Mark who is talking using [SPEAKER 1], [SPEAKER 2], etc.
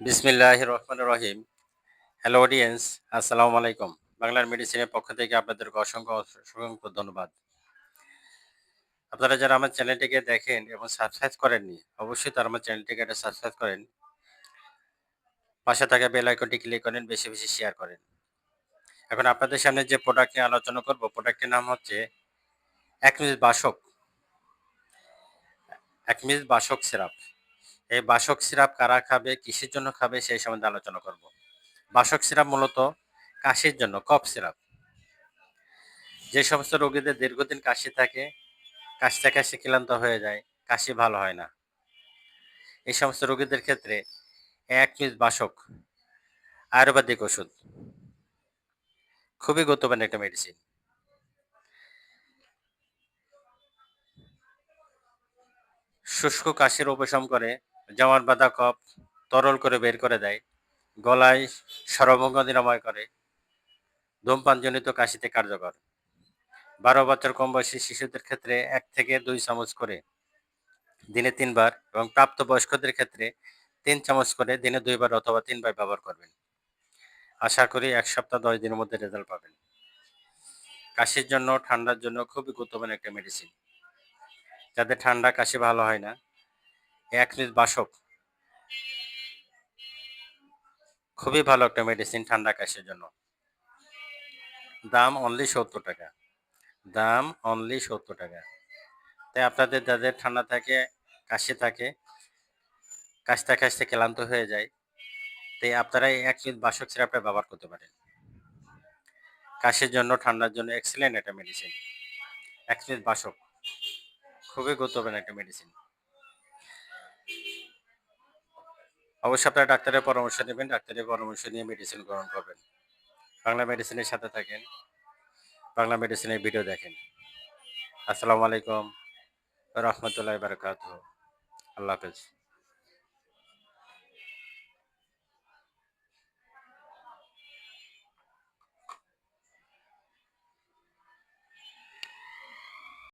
[SPEAKER 1] বিসমিল্লাহ রহমান রহিম। Hello audience আসসালামু আলাইকুম বাংলার মেডিসিনের পক্ষ থেকে আপনাদেরকে অসংখ্য অসংখ্য ধন্যবাদ। আপনারা যারা আমার চ্যানেলটিকে দেখেন এবং সাবস্ক্রাইব করেননি, অবশ্যই তারা আমার চ্যানেলটিকে একটা সাবস্ক্রাইব করেন। পাশে থাকা বেল আইকনটি ক্লিক করেন, বেশি বেশি শেয়ার করেন। এখন আপনাদের সামনে যে প্রোডাক্ট নিয়ে আলোচনা করব প্রোডাক্টের নাম হচ্ছে এক মিনিট বাসক। এক মিনিট বাসক সিরাপ এই বাসক সিরাপ কারা খাবে, কিসের জন্য খাবে, সেই সম্বন্ধে আলোচনা করব। বাসক সিরাপ মূলত কাশির জন্য, কফ সিরাপ। যে সমস্ত রোগীদের দীর্ঘদিন কাশি থাকে কাশতে কাশি ক্লান্ত হয়ে যায়, কাশি ভালো হয় না। এই সমস্ত রোগীদের ক্ষেত্রে এক পিস বাসক আয়ুর্বেদিক ওষুধ। খুবই গুরুত্বপূর্ণ একটা মেডিসিন শুষ্ক কাশির উপশম করে জামার বাঁধা কফ তরল করে বের করে দেয়, গলায় সরভঙ্গ নিরাময় করে, ধূমপানজনিত কাশিতে কার্যকর। বারো বছর কম বয়সী শিশুদের ক্ষেত্রে এক থেকে দুই চামচ করে দিনে তিনবার এবং প্রাপ্তবয়স্কদের ক্ষেত্রে তিন চামচ করে দিনে দুইবার অথবা তিনবার ব্যবহার করবেন। আশা করি এক সপ্তাহ দশ দিনের মধ্যে রেজাল্ট পাবেন। কাশির জন্য, ঠান্ডার জন্য খুবই গুরুত্বপূর্ণ একটা মেডিসিন যাদের ঠান্ডা, কাশি ভালো হয় না এক বাসক খুবই ভালো একটা মেডিসিন ঠান্ডা কাশের জন্য। দাম অনলি সত্তর টাকা। দাম অনলি সত্তর টাকা। তাই আপনাদের যাদের ঠান্ডা থাকে, কাশি থাকে, কাশতে কাশতে ক্লান্ত হয়ে যায়, তাই আপনারা এক মিনিট বাসক সিরাপটা ব্যবহার করতে পারেন। কাশির জন্য, ঠান্ডার জন্য এক্সেলেন্ট একটা মেডিসিন এক বাসক খুবই গুরুত্বপূর্ণ একটা মেডিসিন অবশ্যই আপনারা ডাক্তারের পরামর্শ নেবেন, ডাক্তারের পরামর্শ নিয়ে মেডিসিন গ্রহণ করবেন। বাংলা মেডিসিনের সাথে থাকেন, বাংলা মেডিসিনের ভিডিও দেখেন। আসসালামু আলাইকুম, রহমতুল্লাহ বারকাত আল্লাহ হাফেজ।